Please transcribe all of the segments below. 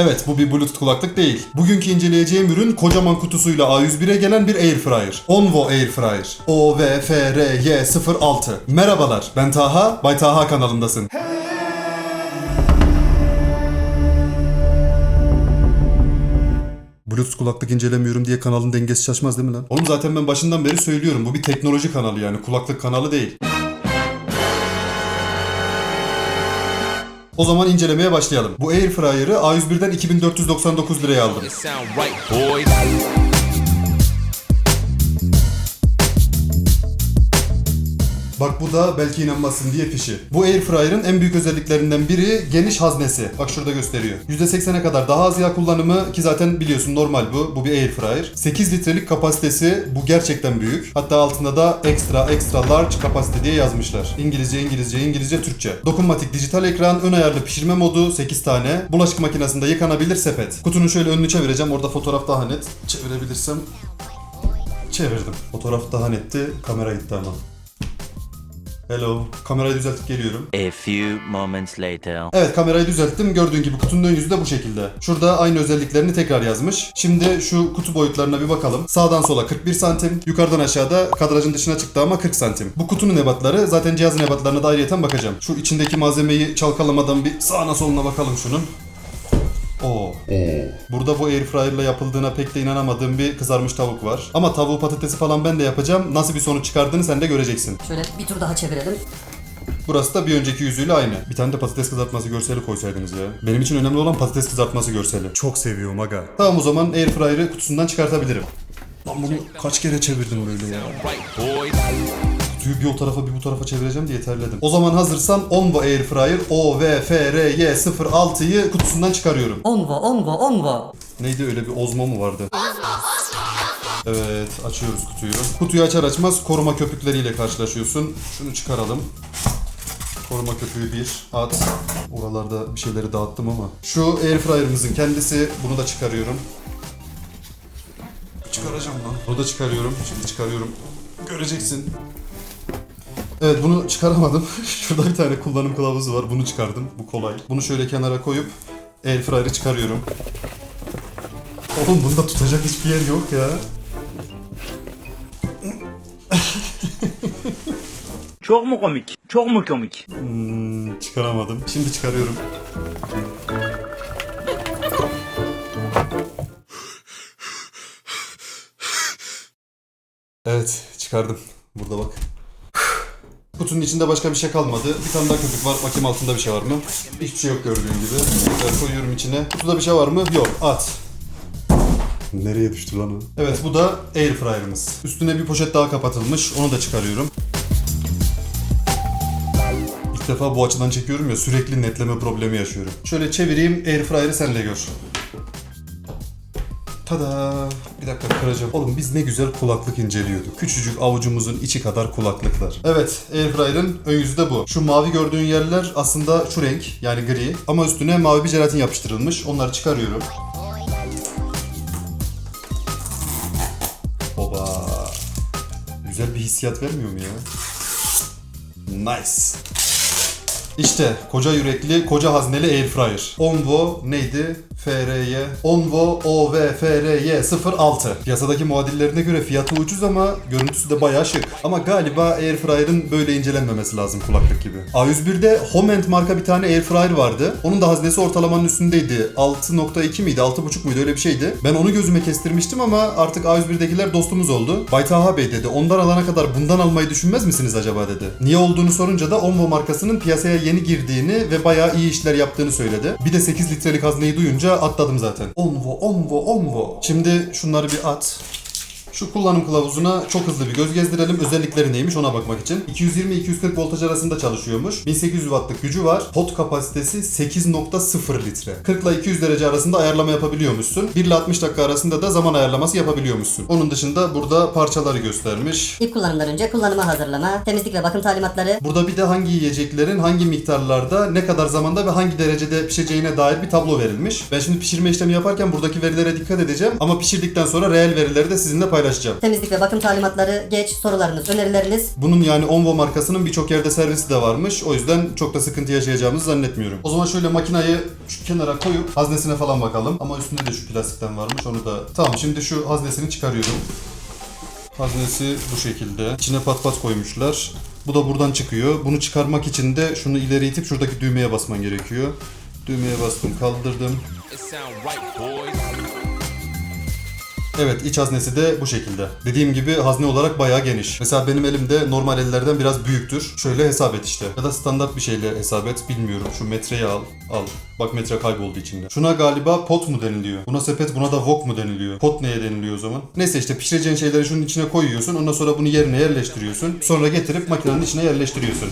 Evet bu bir Bluetooth kulaklık değil. Bugünkü inceleyeceğim ürün kocaman kutusuyla A101'e gelen bir Airfryer. Onvo Airfryer. OVFRY06. Merhabalar ben Taha, Bay Taha kanalındasın. Bluetooth kulaklık incelemiyorum diye kanalın dengesi şaşmaz değil mi lan? Oğlum zaten ben başından beri söylüyorum bu bir teknoloji kanalı yani kulaklık kanalı değil. O zaman incelemeye başlayalım. Bu Airfryer'ı A101'den 2499 liraya aldım. Bak bu da belki inanmazsın diye fişi. Bu Airfryer'ın en büyük özelliklerinden biri geniş haznesi. Bak şurada gösteriyor. %80'e kadar daha az yağ kullanımı ki zaten biliyorsun normal bu. Bu bir Airfryer. 8 litrelik kapasitesi bu gerçekten büyük. Hatta altında da extra extra large kapasite diye yazmışlar. İngilizce İngilizce İngilizce Türkçe. Dokunmatik dijital ekran, ön ayarlı pişirme modu 8 tane. Bulaşık makinesinde yıkanabilir sepet. Kutunun şöyle önünü çevireceğim. Orada fotoğraf daha net. Çevirebilirsem çevirdim. Fotoğraf daha netti. Kamera gitti ama. Hello. Kamerayı düzeltip geliyorum. A few moments later. Evet kamerayı düzelttim. Gördüğün gibi kutunun ön yüzü de bu şekilde. Şurada aynı özelliklerini tekrar yazmış. Şimdi şu kutu boyutlarına bir bakalım. Sağdan sola 41 santim. Yukarıdan aşağıda kadrajın dışına çıktı ama 40 santim. Bu kutunun ebatları zaten cihazın ebatlarına da ayrıyeten bakacağım. Şu içindeki malzemeyi çalkalamadan bir sağına soluna bakalım şunun. Oo. Burada bu airfryer'la yapıldığına pek de inanamadığım bir kızarmış tavuk var. Ama tavuğu patatesi falan ben de yapacağım. Nasıl bir sonuç çıkardığını sen de göreceksin. Şöyle bir tur daha çevirelim. Burası da bir önceki yüzüyle aynı. Bir tane de patates kızartması görseli koysaydınız ya. Benim için önemli olan patates kızartması görseli. Çok seviyorum aga. Tamam o zaman airfryer'ı kutusundan çıkartabilirim. Lan bunu kaç kere çevirdim böyle ya. Kutuyu bir o tarafa bir bu tarafa çevireceğim diye terledim. O zaman hazırsan Onvo Airfryer OVFRY06'yı kutusundan çıkarıyorum. Onvo, onvo, onvo. Neydi öyle bir ozmo mu vardı? Evet açıyoruz kutuyu. Kutuyu açar açmaz koruma köpükleriyle karşılaşıyorsun. Şunu çıkaralım. Koruma köpüğü bir at. Oralarda bir şeyleri dağıttım ama. Şu airfryer'ımızın kendisi. Bunu da çıkarıyorum. Çıkaracağım lan. Bunu da çıkarıyorum. Şimdi çıkarıyorum. Göreceksin. Evet bunu çıkaramadım. Şurada bir tane kullanım kılavuzu var. Bunu çıkardım. Bu kolay. Bunu şöyle kenara koyup airfryer'ı çıkarıyorum. Oğlum bunda tutacak hiçbir yer yok ya. Çok mu komik? Çok mu komik? Hmm, çıkaramadım. Şimdi çıkarıyorum. Evet, çıkardım. Burada bak. Kutunun içinde başka bir şey kalmadı. Bir tane daha köpük var. Bakayım altında bir şey var mı? Hiçbir şey yok gördüğün gibi. Tekrar koyuyorum içine. Kutuda bir şey var mı? Yok. At. Nereye düştü lan o? Evet bu da airfryer'ımız. Üstüne bir poşet daha kapatılmış. Onu da çıkarıyorum. İlk defa bu açıdan çekiyorum ya sürekli netleme problemi yaşıyorum. Şöyle çevireyim airfryer'ı sen de gör. Tada! Bir dakika kıracağım. Oğlum biz ne güzel kulaklık inceliyorduk. Küçücük avucumuzun içi kadar kulaklıklar. Evet, Airfryer'ın ön yüzü de bu. Şu mavi gördüğün yerler aslında şu renk yani gri. Ama üstüne mavi bir jelatin yapıştırılmış. Onları çıkarıyorum. Oba! Güzel bir hissiyat vermiyor mu ya? Nice. İşte koca yürekli, koca hazneli airfryer. Onvo neydi? FRY. Onvo OVFRY 06. Piyasadaki muadillerine göre fiyatı ucuz ama görüntüsü de bayağı şık. Ama galiba airfryer'ın böyle incelenmemesi lazım kulaklık gibi. A101'de Homend marka bir tane airfryer vardı. Onun da haznesi ortalamanın üstündeydi. 6.2 miydi? 6.5 muydu? Öyle bir şeydi. Ben onu gözüme kestirmiştim ama artık A101'dekiler dostumuz oldu. Bay Taha Bey dedi. Ondan alana kadar bundan almayı düşünmez misiniz acaba dedi. Niye olduğunu sorunca da Onvo markasının piyasaya yeni girdiğini ve bayağı iyi işler yaptığını söyledi. Bir de 8 litrelik hazneyi duyunca atladım zaten. Onvo, Onvo, Onvo. Şimdi şunları bir at. Şu kullanım kılavuzuna çok hızlı bir göz gezdirelim. Özellikleri neymiş ona bakmak için. 220-240 voltaj arasında çalışıyormuş. 1800 wattlık gücü var. Pot kapasitesi 8.0 litre. 40 ile 200 derece arasında ayarlama yapabiliyormuşsun. 1 ile 60 dakika arasında da zaman ayarlaması yapabiliyormuşsun. Onun dışında burada parçaları göstermiş. İlk kullanımdan önce kullanıma hazırlama, temizlik ve bakım talimatları, Burada bir de hangi yiyeceklerin hangi miktarlarda, ne kadar zamanda ve hangi derecede pişeceğine dair bir tablo verilmiş. Ben şimdi pişirme işlemi yaparken buradaki verilere dikkat edeceğim ama pişirdikten sonra reel verileri de sizinle paylaşacağım. Paylaşacağım. Temizlik ve bakım talimatları, geç, sorularınız, önerileriniz. Bunun yani Onvo markasının birçok yerde servisi de varmış. O yüzden çok da sıkıntı yaşayacağımızı zannetmiyorum. O zaman şöyle makinayı şu kenara koyup haznesine falan bakalım. Ama üstünde de şu plastikten varmış onu da. Tamam şimdi şu haznesini çıkarıyorum. Haznesi bu şekilde. İçine pat pat koymuşlar. Bu da buradan çıkıyor. Bunu çıkarmak için de şunu ileri itip şuradaki düğmeye basman gerekiyor. Düğmeye bastım, kaldırdım. Evet iç haznesi de bu şekilde. Dediğim gibi hazne olarak bayağı geniş. Mesela benim elimde normal ellerden biraz büyüktür. Şöyle hesap et işte. Ya da standart bir şeyle hesap et bilmiyorum. Şu metreyi al. Al. Bak metre kayboldu içinde. Şuna galiba pot mu deniliyor? Buna sepet buna da wok mu deniliyor? Pot neye deniliyor o zaman? Neyse işte pişireceğin şeyleri şunun içine koyuyorsun. Ondan sonra bunu yerine yerleştiriyorsun. Sonra getirip makinenin içine yerleştiriyorsun.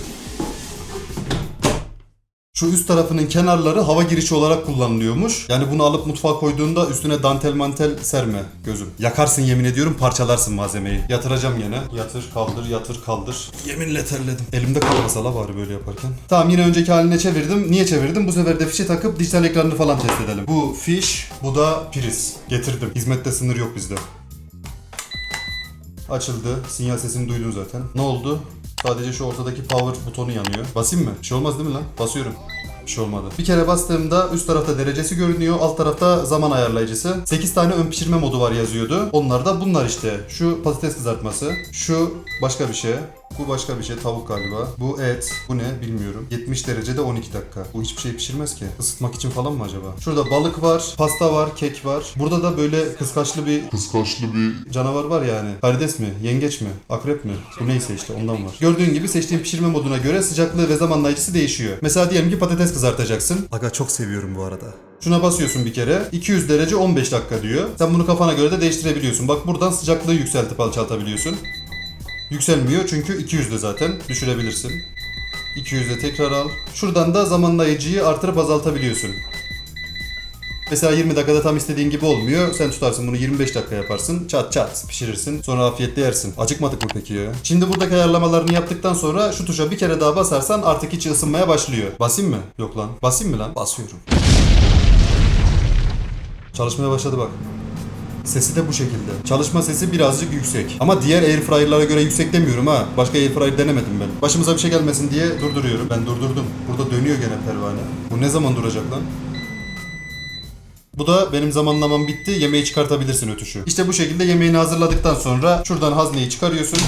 Şu üst tarafının kenarları hava girişi olarak kullanılıyormuş. Yani bunu alıp mutfağa koyduğunda üstüne dantel mantel serme gözüm. Yakarsın yemin ediyorum parçalarsın malzemeyi. Yatıracağım yine. Yatır kaldır yatır kaldır. Yeminle terledim. Elimde kalmasa la bari böyle yaparken. Tamam yine önceki haline çevirdim. Niye çevirdim? Bu sefer de fişe takıp dijital ekranını falan test edelim. Bu fiş, bu da priz. Getirdim. Hizmette sınır yok bizde. Açıldı. Sinyal sesini duydun zaten. Ne oldu? Sadece şu ortadaki power butonu yanıyor. Basayım mı? Bir şey olmaz değil mi lan? Basıyorum. Bir şey olmadı. Bir kere bastığımda üst tarafta derecesi görünüyor. Alt tarafta zaman ayarlayıcısı. 8 tane ön pişirme modu var yazıyordu. Onlar da bunlar işte. Şu patates kızartması. Şu başka bir şey. Bu başka bir şey. Tavuk galiba. Bu et. Bu ne? Bilmiyorum. 70 derecede 12 dakika. Bu hiçbir şey pişirmez ki. Isıtmak için falan mı acaba? Şurada balık var. Pasta var. Kek var. Burada da böyle kıskaçlı bir kıskaçlı bir canavar var yani. Karides mi? Yengeç mi? Akrep mi? Bu neyse işte ondan var. Gördüğün gibi seçtiğin pişirme moduna göre sıcaklığı ve zamanlayıcısı değişiyor. Mesela diyelim ki patates kızartacaksın. Aga çok seviyorum bu arada. Şuna basıyorsun bir kere. 200 derece 15 dakika diyor. Sen bunu kafana göre de değiştirebiliyorsun. Bak buradan sıcaklığı yükseltip alçaltabiliyorsun. Yükselmiyor çünkü 200'de zaten. Düşürebilirsin. 200'de tekrar al. Şuradan da zamanlayıcıyı artırıp azaltabiliyorsun. Mesela 20 dakikada tam istediğin gibi olmuyor. Sen tutarsın bunu 25 dakika yaparsın. Çat çat pişirirsin. Sonra afiyetle yersin. Acıkmadık mı peki ya? Şimdi buradaki ayarlamalarını yaptıktan sonra şu tuşa bir kere daha basarsan artık içi ısınmaya başlıyor. Basayım mı? Yok lan. Basayım mı lan? Basıyorum. Çalışmaya başladı bak. Sesi de bu şekilde. Çalışma sesi birazcık yüksek. Ama diğer airfryer'lara göre yüksek demiyorum ha. Başka airfryer denemedim ben. Başımıza bir şey gelmesin diye durduruyorum. Ben durdurdum. Burada dönüyor gene pervane. Bu ne zaman duracak lan? Bu da benim zamanlamam bitti. Yemeği çıkartabilirsin ötüşü. İşte bu şekilde yemeğini hazırladıktan sonra şuradan hazneyi çıkarıyorsun.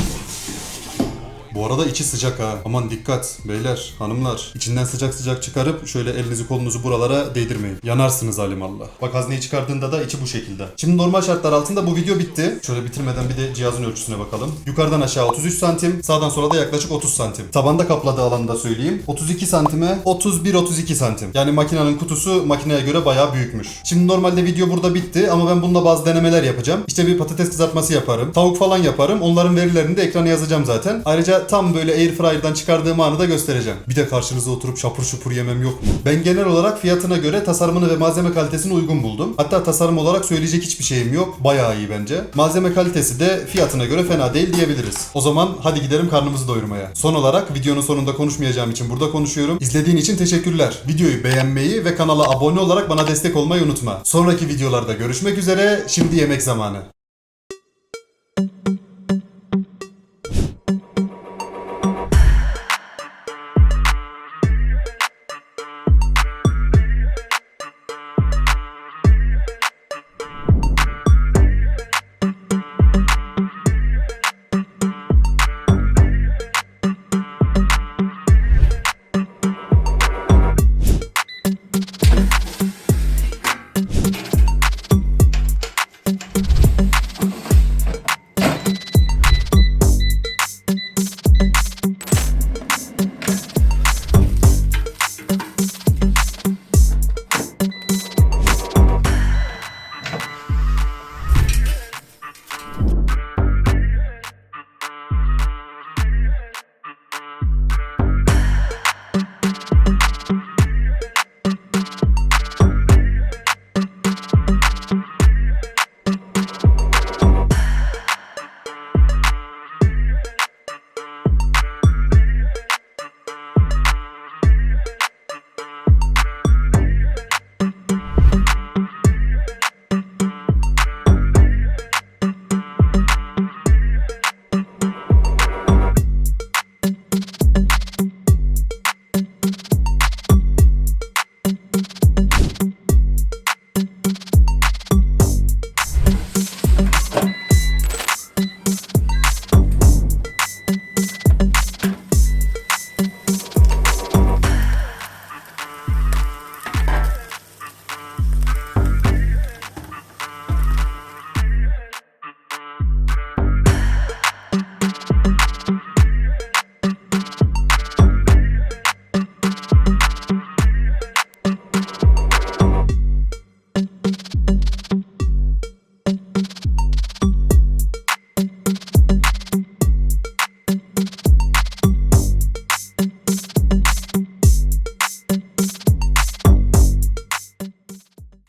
Bu arada içi sıcak ha. Aman dikkat beyler, hanımlar. İçinden sıcak sıcak çıkarıp şöyle elinizi kolunuzu buralara değdirmeyin. Yanarsınız alimallah. Bak hazneyi çıkardığında da içi bu şekilde. Şimdi normal şartlar altında bu video bitti. Şöyle bitirmeden bir de cihazın ölçüsüne bakalım. Yukarıdan aşağı 33 santim, sağdan sola da yaklaşık 30 santim. Tabanda kapladığı alanı da söyleyeyim. 32 santime 31-32 santim. Yani makinenin kutusu makineye göre bayağı büyükmüş. Şimdi normalde video burada bitti ama ben bunda bazı denemeler yapacağım. İşte bir patates kızartması yaparım. Tavuk falan yaparım. Onların verilerini de ekrana yazacağım zaten. Ayrıca tam böyle airfryer'dan çıkardığım anı da göstereceğim. Bir de karşınıza oturup şapur şupur yemem yok mu? Ben genel olarak fiyatına göre tasarımını ve malzeme kalitesini uygun buldum. Hatta tasarım olarak söyleyecek hiçbir şeyim yok. Bayağı iyi bence. Malzeme kalitesi de fiyatına göre fena değil diyebiliriz. O zaman hadi gidelim karnımızı doyurmaya. Son olarak videonun sonunda konuşmayacağım için burada konuşuyorum. İzlediğin için teşekkürler. Videoyu beğenmeyi ve kanala abone olarak bana destek olmayı unutma. Sonraki videolarda görüşmek üzere. Şimdi yemek zamanı.